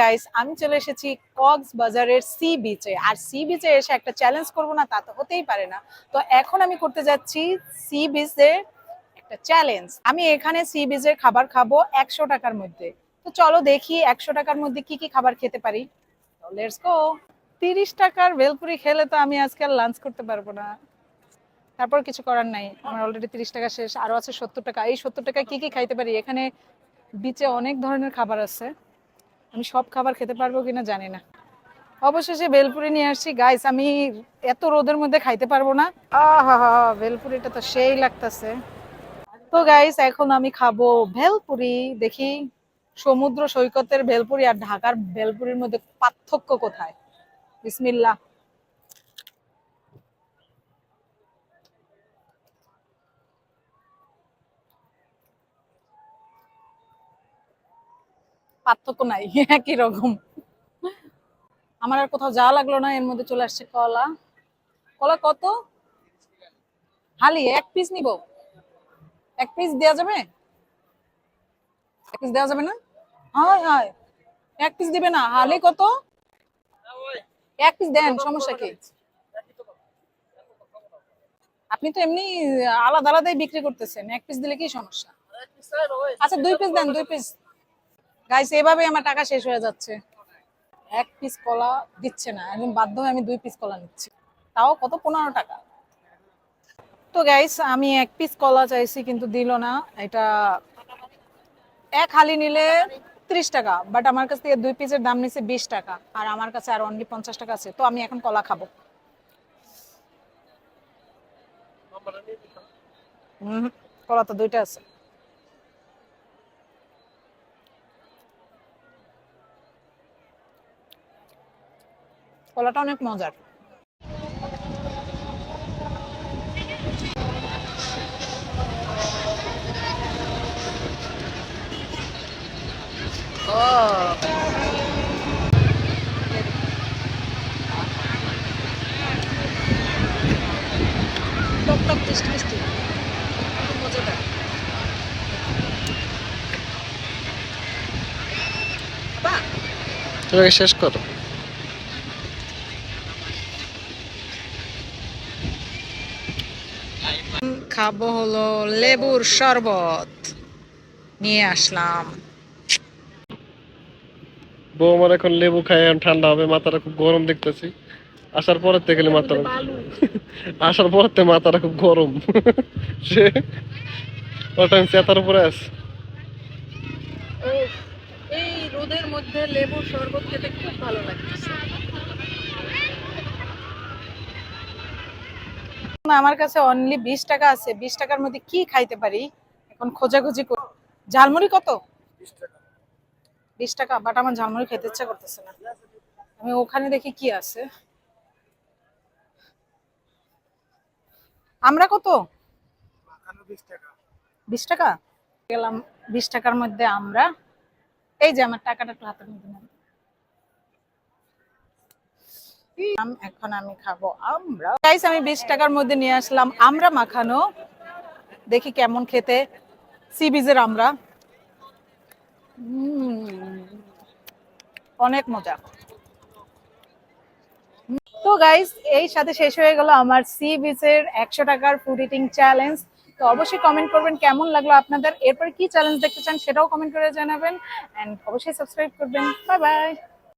Guys আমি চলে এসেছি কক্সবাজারের সি বিচে আর সি বিচে এসে একটা চ্যালেঞ্জ করব না, তা তো হতেই পারে না। তো এখন আমি করতে যাচ্ছি সি বিচে একটা চ্যালেঞ্জ আমি এখানে সি বিচের খাবার খাব একশো টাকার মধ্যে। তো চলো দেখি একশো টাকার মধ্যে কি কি খাবার খেতে পারি। লেটস গো তিরিশ টাকার ভেলপুরি খেলে তো আমি আজকে আর লাঞ্চ করতে পারব না। তারপর কিছু করার নাই। আমার অলরেডি তিরিশ টাকা শেষ। আরও আছে সত্তর টাকা। এই সত্তর টাকা কি কি খাইতে পারি? এখানে বিচে অনেক ধরনের খাবার আছে। আমি সব খাবার খেতে পারব কিনা জানি না। অবশেষে বেলপুরি নিয়ে আসছি। গাইস আমি এত রোদের মধ্যে খাইতে পারব না। আহা হা ভেলপুরিটা তো সেই লাগতেছে। তো গাইস এখন আমি খাব ভেলপুরি। দেখি সমুদ্র সৈকতের ভেলপুরি আর ঢাকার ভেলপুরির মধ্যে পার্থক্য কোথায়? বিসমিল্লাহ। পার্থক্য নাই, একই রকম। আমার আর কোথাও যাওয়া লাগল না, এর মধ্যে চলে আসছে কলা। কলা কত? হালি, এক পিস নিব। এক পিস দেওয়া যাবে? এক পিস দেওয়া যাবে না? হয় হয়। এক পিস দিবে না। হালি কত? এক পিস দেন, সমস্যা কি? আপনি তো এমনি আলাদা আলাদাই বিক্রি করতেছেন। এক পিস দিলে কি সমস্যা? আচ্ছা দুই পিস দেন, দুই পিস গাইস এভাবে আমার টাকা শেষ হয়ে যাচ্ছে। এক পিস কলা দিচ্ছে না। একদম বাধ্য হয়ে আমি দুই পিস কলা নিচ্ছি। তাও কত? পনেরো টাকা। তো গাইস আমি এক পিস কলা চাইছি, কিন্তু দিল না। এটা এক হালি নিলে ত্রিশ টাকা বাট আমার কাছ থেকে দুই পিসের দাম নিচ্ছে বিশ টাকা। আর আমার কাছে আর অনলি পঞ্চাশ টাকা আছে। তো আমি এখন কলা খাব। কলা তো দুইটা আছে। কলাটা অনেক মজার। টক টক টেস্টি টেস্টি। মজাদার। শেষ করো। খাব হলো লেবুর শরবত। নিয়ে আসলাম। বউ আমার এখন লেবু খাই এখন ঠান্ডা হবে মাথাটা খুব গরম দেখতেছি। আসার পরের থেকে গেলে মাথা আসার পরের থেকে মাথাটা খুব গরম। সে ওটা আমি চেতার উপরে আছে। এই রোদের মধ্যে লেবুর শরবত খেতে খুব ভালো লাগতেছে আমার কাছে অনলি বিশ টাকা আছে। বিশ টাকার মধ্যে কি খাইতে পারি? এখন খোঁজাখুঁজি করি ঝালমুড়ি কত? বিশ টাকা। বাট আমার ঝালমুড়ি খেতে ইচ্ছা করতেছে না। আমি ওখানে দেখি কি আছে। আমরা কত? বিশ টাকা। গেলাম বিশ টাকার মধ্যে আমরা। এই যে আমার টাকাটা একটু হাতের মধ্যে আম, এখন আমি খাব আমরা। গাইস আমি বিশ টাকার মধ্যে নিয়ে আসলাম আমরা মাখানো। দেখি কেমন খেতে। সি বিজের আমরা। অনেক মজা। তো গাইস এই সাথে শেষ হয়ে গেল আমার সি বিচের একশো টাকার ফুড ইটিং চ্যালেঞ্জ তো অবশ্যই কমেন্ট করবেন কেমন লাগল আপনাদের। এরপর কি চ্যালেঞ্জ দেখতে চান সেটাও কমেন্ট করে জানাবেন। এন্ড অবশ্যই সাবস্ক্রাইব করবেন। Bye bye